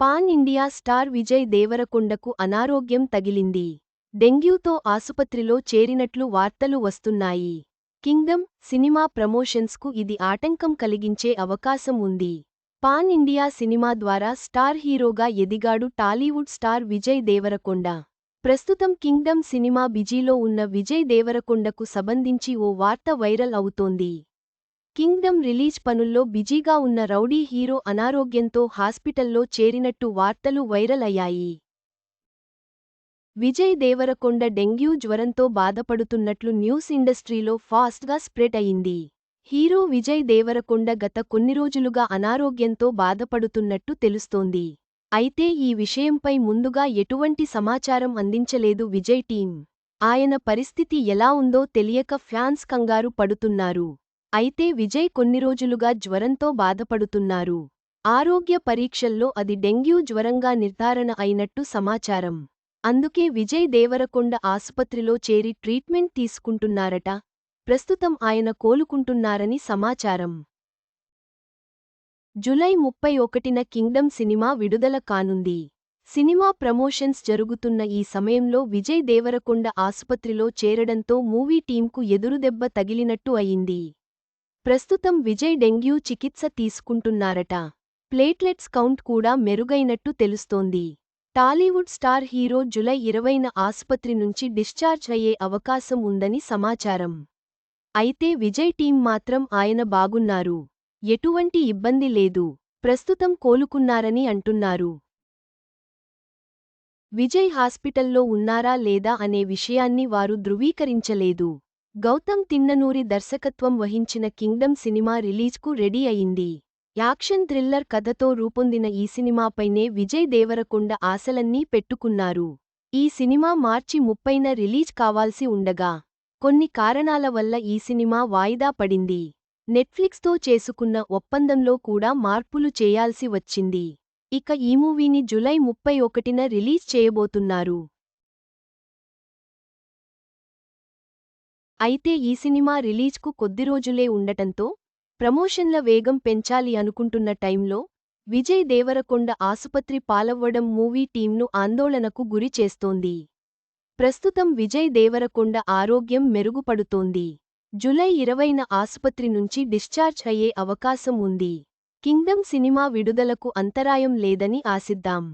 Pan India star Vijay దేవరకొండకు అనారోగ్యం తగిలింది. డెంగ్యూతో ఆసుపత్రిలో చేరినట్లు వార్తలు వస్తున్నాయి. కింగ్డమ్ సినిమా ప్రమోషన్స్కు ఇది ఆటంకం కలిగించే అవకాశం ఉంది. పాన్ ఇండియా సినిమా ద్వారా స్టార్ హీరోగా ఎదిగాడు టాలీవుడ్ స్టార్ విజయ్ దేవరకొండ. ప్రస్తుతం కింగ్డమ్ సినిమా బిజీలో ఉన్న విజయ్ దేవరకొండకు సంబంధించి ఓ వార్త వైరల్ అవుతోంది. కింగ్డమ్ రిలీజ్ పనుల్లో బిజీగా ఉన్న రౌడీ హీరో అనారోగ్యంతో హాస్పిటల్లో చేరినట్టు వార్తలు వైరల్ అయ్యాయి. విజయ్ దేవరకొండ డెంగ్యూ జ్వరంతో బాధపడుతున్నట్లు న్యూస్ ఇండస్ట్రీలో ఫాస్ట్గా స్ప్రెడ్ అయింది. హీరో విజయ్ దేవరకొండ గత కొన్ని రోజులుగా అనారోగ్యంతో బాధపడుతున్నట్టు తెలుస్తోంది. అయితే ఈ విషయంపై ముందుగా ఎటువంటి సమాచారం అందించలేదు విజయ్ టీం ఆయన పరిస్థితి ఎలా ఉందో తెలియక ఫ్యాన్స్ కంగారు పడుతున్నారు. అయితే విజయ్ కొన్ని రోజులుగా జ్వరంతో బాధపడుతున్నారు. ఆరోగ్య పరీక్షల్లో అది డెంగ్యూ జ్వరంగా నిర్ధారణ అయినట్టు సమాచారం. అందుకే విజయ్ దేవరకొండ ఆసుపత్రిలో చేరి ట్రీట్మెంట్ తీసుకుంటున్నారట. ప్రస్తుతం ఆయన కోలుకుంటున్నారని సమాచారం. జులై ముప్పై ఒకటిన కింగ్డమ్ సినిమా విడుదల కానుంది. సినిమా ప్రమోషన్స్ జరుగుతున్న ఈ సమయంలో విజయ్ దేవరకొండ ఆసుపత్రిలో చేరడంతో మూవీ టీంకు ఎదురుదెబ్బ తగిలినట్టు అయింది. ప్రస్తుతం విజయ్ డెంగ్యూ చికిత్స తీసుకుంటున్నారట. ప్లేట్లెట్స్ కౌంట్ కూడా మెరుగైనట్టు తెలుస్తోంది. టాలీవుడ్ స్టార్ హీరో జులై ఇరవైన ఆసుపత్రి నుంచి డిశ్చార్జ్ అయ్యే అవకాశం ఉందని సమాచారం. అయితే విజయ్ టీం మాత్రం ఆయన బాగున్నారు. ఎటువంటి ఇబ్బంది లేదు. ప్రస్తుతం కోలుకున్నారని అంటున్నారు. విజయ్ హాస్పిటల్లో ఉన్నారా లేదా అనే విషయాన్ని వారు ధృవీకరించలేదు. గౌతమ్ తిన్ననూరి దర్శకత్వం వహించిన కింగ్డమ్ సినిమా రిలీజ్కు రెడీ అయింది. యాక్షన్ థ్రిల్లర్ కథతో రూపొందిన ఈ సినిమాపైనే విజయ్ దేవరకొండ ఆశలన్నీ పెట్టుకున్నారు. ఈ సినిమా మార్చి ముప్పైన రిలీజ్ కావాల్సి ఉండగా కొన్ని కారణాల వల్ల ఈ సినిమా వాయిదా పడింది. నెట్ఫ్లిక్స్తో చేసుకున్న ఒప్పందంలో కూడా మార్పులు చేయాల్సి వచ్చింది. ఇక ఈ మూవీని జులై ముప్పై ఒకటిన రిలీజ్ చేయబోతున్నారు. అయితే ఈ సినిమా రిలీజ్కు కొద్ది రోజులే ఉండటంతో ప్రమోషన్ల వేగం పెంచాలి అనుకుంటున్న టైంలో విజయ్ దేవరకొండ ఆసుపత్రి పాలవ్వడం మూవీ టీంను ఆందోళనకు గురి చేస్తోంది. ప్రస్తుతం విజయ్ దేవరకొండ ఆరోగ్యం మెరుగుపడుతోంది. జులై ఇరవైన ఆసుపత్రి నుంచి డిశ్చార్జ్ అయ్యే అవకాశం ఉంది. కింగ్డమ్ సినిమా విడుదలకు అంతరాయం లేదని ఆశిద్దాం.